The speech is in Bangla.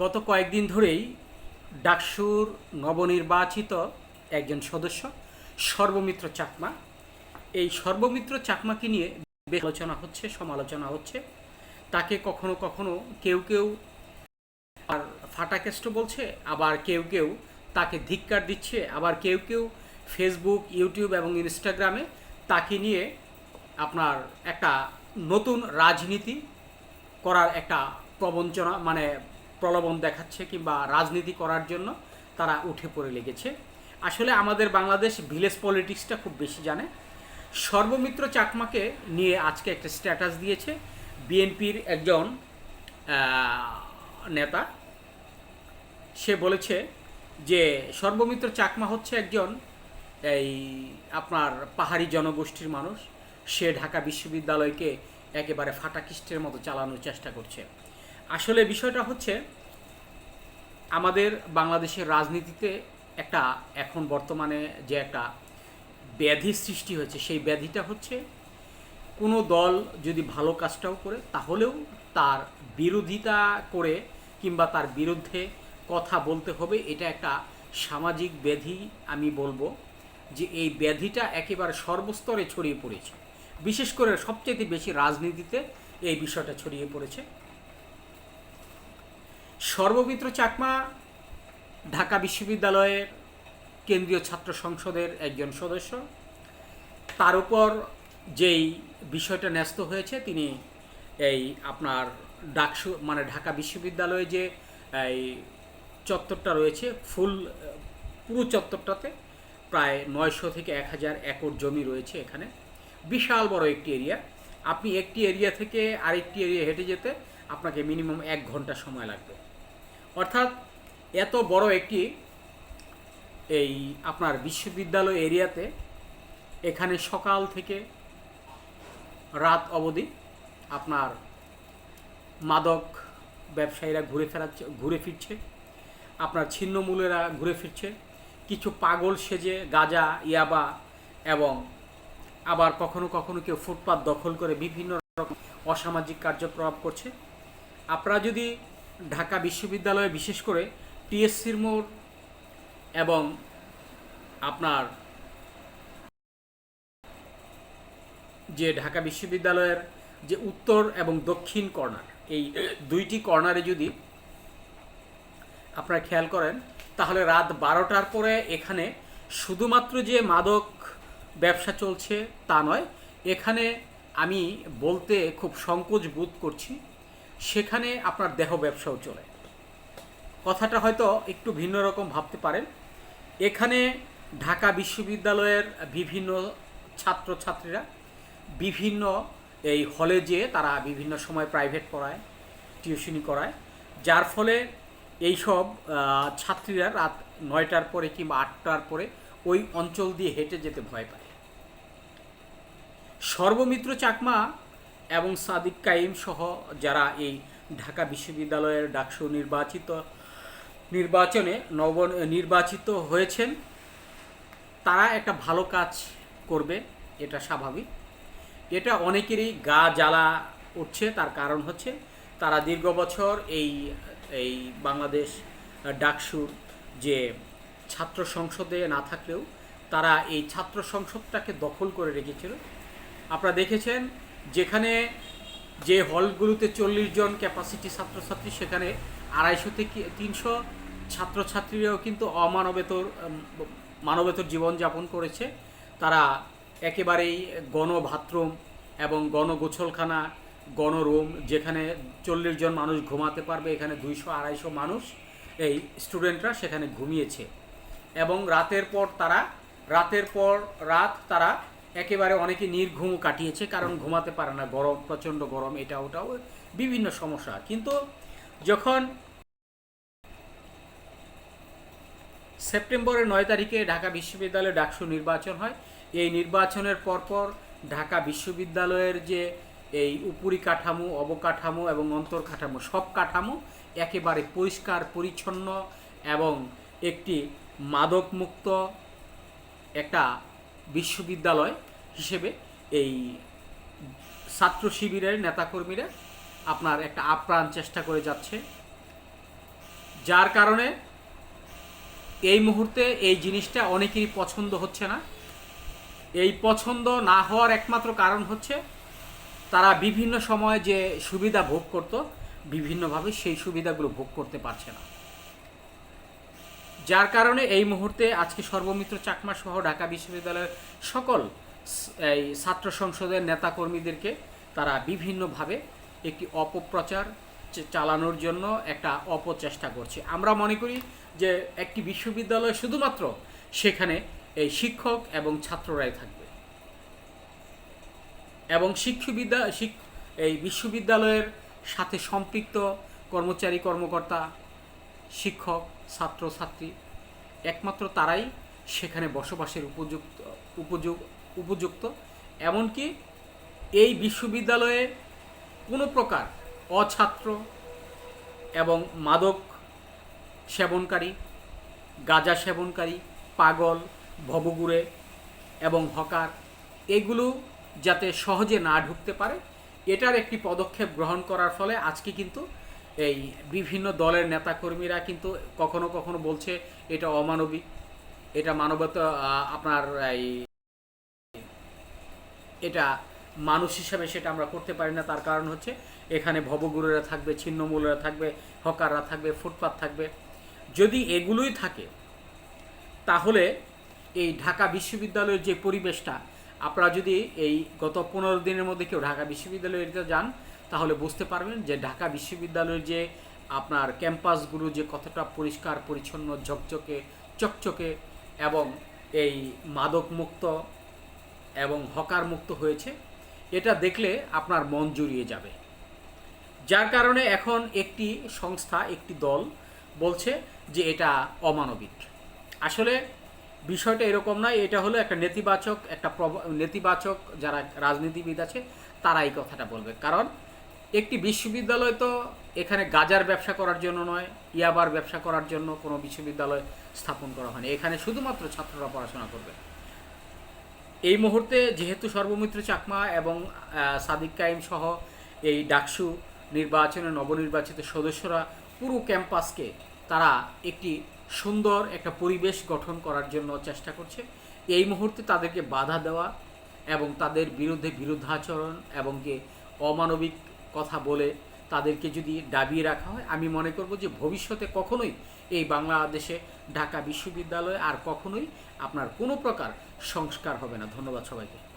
গত কয়েকদিন ধরেই ডাকসুর নবনির্বাচিত একজন সদস্য, সর্বমিত্র চাকমা। এই সর্বমিত্র চাকমাকে নিয়ে আলোচনা হচ্ছে, সমালোচনা হচ্ছে। তাকে কখনো কখনো কেউ কেউ আর ফাটাকেষ্ট বলছে, আবার কেউ কেউ তাকে ধিক্কার দিচ্ছে, আবার কেউ কেউ ফেসবুক ইউটিউব এবং ইনস্টাগ্রামে তাকে নিয়ে আপনার একটা নতুন রাজনীতি করার একটা প্রবঞ্চনা মানে প্রলোভন দেখাচ্ছে কিংবা রাজনীতি করার জন্য তারা উঠে পড়ে লেগেছে। আসলে আমাদের বাংলাদেশ ভিলেজ পলিটিক্সটা খুব বেশি জানে। সর্বমিত্র চাকমাকে নিয়ে আজকে একটা স্ট্যাটাস দিয়েছে বিএনপির একজন নেতা। সে বলেছে যে সর্বমিত্র চাকমা হচ্ছে একজন এই আপনার পাহাড়ি জনগোষ্ঠীর মানুষ। সে ঢাকা বিশ্ববিদ্যালয়কে একেবারে ফাটাকিস্টের মতো চালানোর চেষ্টা করছে। আসলে বিষয়টা হচ্ছে, আমাদের বাংলাদেশের রাজনীতিতে একটা এখন বর্তমানে যে একটা ব্যাধি সৃষ্টি হয়েছে, সেই ব্যাধিটা হচ্ছে কোনো দল যদি ভালো কাজটাও করে, তাহলেও তার বিরোধিতা করে কিংবা তার বিরুদ্ধে কথা বলতে হবে, এটা একটা সামাজিক ব্যাধি আমি বলব যে এই ব্যাধিটা একেবারে সর্বস্তরে ছড়িয়ে পড়েছে। বিশেষ করে সবচেয়ে বেশি রাজনীতিতে এই বিষয়টা ছড়িয়ে পড়েছে। সর্বমিত্র চাকমা ঢাকা বিশ্ববিদ্যালয়ের কেন্দ্রীয় ছাত্র সংসদের একজন সদস্য। তার উপর যেই বিষয়টা ন্যস্ত হয়েছে, তিনি এই আপনার ডাকসু মানে ঢাকা বিশ্ববিদ্যালয়ে যে এই চত্বরটা রয়েছে, ফুল, পুরো চত্বরটাতে প্রায় নয়শো থেকে এক হাজার একর জমি রয়েছে এখানে। বিশাল বড় একটি এরিয়া। আপনি একটি এরিয়া থেকে আরেকটি এরিয়া হেঁটে যেতে আপনাকে মিনিমাম এক ঘণ্টা সময় লাগবে। অর্থাৎ এত বড় একটি এই আপনার বিশ্ববিদ্যালয় এরিয়াতে এখানে সকাল থেকে রাত অবধি আপনার মাদক ব্যবসায়ীরা ঘুরে ফেরাচ্ছে, ঘুরে ফিরছে, আপনার ছিন্নমূলেরা ঘুরে ফিরছে, কিছু পাগল সেজে গাজা, ইয়াবা এবং আবার কখনো কখনো কেউ ফুটপাত দখল করে বিভিন্ন রকম অসামাজিক কার্যকলাপ করছে। আপনারা যদি ঢাকা বিশ্ববিদ্যালয়ে বিশেষ করে টিএসসির মোড় এবং আপনার যে ঢাকা বিশ্ববিদ্যালয়ের যে উত্তর এবং দক্ষিণ কর্নার, এই দুইটি কর্নারে যদি আপনারা খেয়াল করেন, তাহলে রাত বারোটার পরে এখানে শুধুমাত্র যে মাদক ব্যবসা চলছে তা নয়, এখানে আমি বলতে খুব সংকোচ বোধ করছি সেখানে আপনার দেহ ব্যবসাও চলে। কথাটা হয়তো একটু ভিন্ন রকম ভাবতে পারেন। এখানে ঢাকা বিশ্ববিদ্যালয়ের বিভিন্ন ছাত্রছাত্রীরা বিভিন্ন এই হলে যেয়ে তারা বিভিন্ন সময় প্রাইভেট পড়ায়, টিউশনি করায়। যার ফলে এইসব ছাত্রীরা রাত নয়টার পরে কিংবা আটটার পরে ওই অঞ্চল দিয়ে হেঁটে যেতে ভয় পায়। সর্বমিত্র চাকমা এবং সাদিক কাইম সহ যারা এই ঢাকা বিশ্ববিদ্যালয়ের ডাকসু নির্বাচিত, নির্বাচনে নব, নির্বাচিত হয়েছেন, তারা একটা ভালো কাজ করবে, এটা স্বাভাবিক। এটা অনেকেরই গা জ্বালা উঠছে, তার কারণ হচ্ছে তারা দীর্ঘ বছর এই এই বাংলাদেশ ডাকসুর যে ছাত্র সংসদে না থাকলেও তারা এই ছাত্র সংসদটাকে দখল করে রেখেছিল। আপনারা দেখেছেন যেখানে যে হলগুলোতে চল্লিশ জন ক্যাপাসিটি ছাত্রছাত্রী, সেখানে আড়াইশো থেকে তিনশো ছাত্রছাত্রীরাও কিন্তু অমানবেতর মানবেতর জীবনযাপন করেছে। তারা একেবারেই গণভাত্রুম এবং গণগোছলখানা গণরুম যেখানে চল্লিশ জন মানুষ ঘুমাতে পারবে, এখানে দুইশো, আড়াইশো মানুষ এই স্টুডেন্টরা সেখানে ঘুমিয়েছে। এবং রাতের পর তারা, রাতের পর রাত তারা একেবারে অনেকে নির্ঘুম কাটিয়েছে, কারণ ঘুমাতে পারে না, গরম, প্রচণ্ড গরম, এটা ওটাও বিভিন্ন সমস্যা। কিন্তু যখন সেপ্টেম্বরের নয় তারিখে ঢাকা বিশ্ববিদ্যালয়ে ডাকসু নির্বাচন হয়, এই নির্বাচনের পরপর ঢাকা বিশ্ববিদ্যালয়ের যে এই উপরি কাঠামো অবকাঠামো এবং অন্তর কাঠামো সব কাঠামো একেবারে পরিষ্কার, পরিচ্ছন্ন এবং একটি মাদকমুক্ত একটা বিশ্ববিদ্যালয় হিসেবে এই ছাত্র শিবিরের নেতাকর্মীরা আপনার একটা আপ্রাণ চেষ্টা করে যাচ্ছে। যার কারণে এই মুহূর্তে এই জিনিসটা অনেকেরই পছন্দ হচ্ছে না। এই পছন্দ না হওয়ার একমাত্র কারণ হচ্ছে তারা বিভিন্ন সময় যে সুবিধা ভোগ করত, বিভিন্নভাবে সেই সুবিধাগুলো ভোগ করতে পারছে না। যার কারণে এই মুহূর্তে আজকে সর্বমিত্র চাকমা সহ ঢাকা বিশ্ববিদ্যালয়ের সকল এই ছাত্র সংসদের নেতাকর্মীদেরকে তারা বিভিন্নভাবে একটি অপপ্রচার চালানোর জন্য একটা অপচেষ্টা করছে। আমরা মনে করি যে একটি বিশ্ববিদ্যালয় শুধুমাত্র সেখানে এই শিক্ষক এবং ছাত্ররাই থাকবে। এবং শিক্ষবিদ্যা শিক এই বিশ্ববিদ্যালয়ের সাথে সম্পৃক্ত কর্মচারী, কর্মকর্তা, শিক্ষক ছাত্র ছাত্রী একমাত্র তারাই সেখানে বসবাসের উপযুক্ত উপযোগ উপযুক্ত। এমনকি এই বিশ্ববিদ্যালয়ে কোনো প্রকার অছাত্র এবং মাদক সেবনকারী, গাঁজা সেবনকারী, পাগল ভবগুড়ে এবং হকার, এগুলো যাতে সহজে না ঢুকতে পারে, এটার একটি পদক্ষেপ গ্রহণ করার ফলে আজকে কিন্তু এই বিভিন্ন দলের নেতাকর্মীরা কিন্তু কখনো কখনো বলছে, এটা অমানবিক, এটা মানবতা আপনার এই, এটা মানুষ হিসাবে সেটা আমরা করতে পারি না। তার কারণ হচ্ছে, এখানে ভবগুরুরা থাকবে, ছিন্নমূলরা থাকবে, হকাররা থাকবে, ফুটপাত থাকবে। যদি এগুলোই থাকে, তাহলে এই ঢাকা বিশ্ববিদ্যালয়ের যে পরিবেশটা আপনারা যদি এই গত পনেরো দিনের মধ্যে কেউ ঢাকা বিশ্ববিদ্যালয়ে যান, তাহলে বুঝতে পারবেন যে ঢাকা বিশ্ববিদ্যালয়ের যে আপনার ক্যাম্পাসগুলো যে কতটা পরিষ্কার, পরিচ্ছন্ন, ঝকঝকে, চকচকে এবং এই মাদক মুক্ত এবং হকার মুক্ত হয়েছে, এটা দেখলে আপনার মন জুড়িয়ে যাবে। যার কারণে এখন একটি সংস্থা, একটি দল বলছে যে এটা অমানবিক। আসলে বিষয়টা এরকম নয়, এটা হলো একটা নেতিবাচক একটা নেতিবাচক যারা রাজনীতিবিদ আছে, তারা এই কথাটা বলবে। কারণ একটি বিশ্ববিদ্যালয় তো এখানে গাজার ব্যবসা করার জন্য নয়, ইয়াবার ব্যবসা করার জন্য কোনো বিশ্ববিদ্যালয় স্থাপন করা হয়নি। এখানে শুধুমাত্র ছাত্ররা পড়াশোনা করবে। এই মুহূর্তে যেহেতু সর্বমিত্র চাকমা এবং সাদিক কাইম সহ এই ডাকসু নির্বাচনে নবনির্বাচিত সদস্যরা পুরো ক্যাম্পাসকে তারা একটি সুন্দর একটা পরিবেশ গঠন করার জন্য চেষ্টা করছে। এই মুহূর্তে তাদেরকে বাধা দেওয়া এবং তাদের বিরুদ্ধে বিরুদ্ধাচরণ এবং কি অমানবিক কথা বলে তাদেরকে যদি দাবিয়ে রাখা হয়, আমি মনে করব যে ভবিষ্যতে কখনোই এই বাংলাদেশে ঢাকা বিশ্ববিদ্যালয়ে আর কখনোই আপনার কোনো প্রকার সংস্কার হবে না। ধন্যবাদ সবাইকে।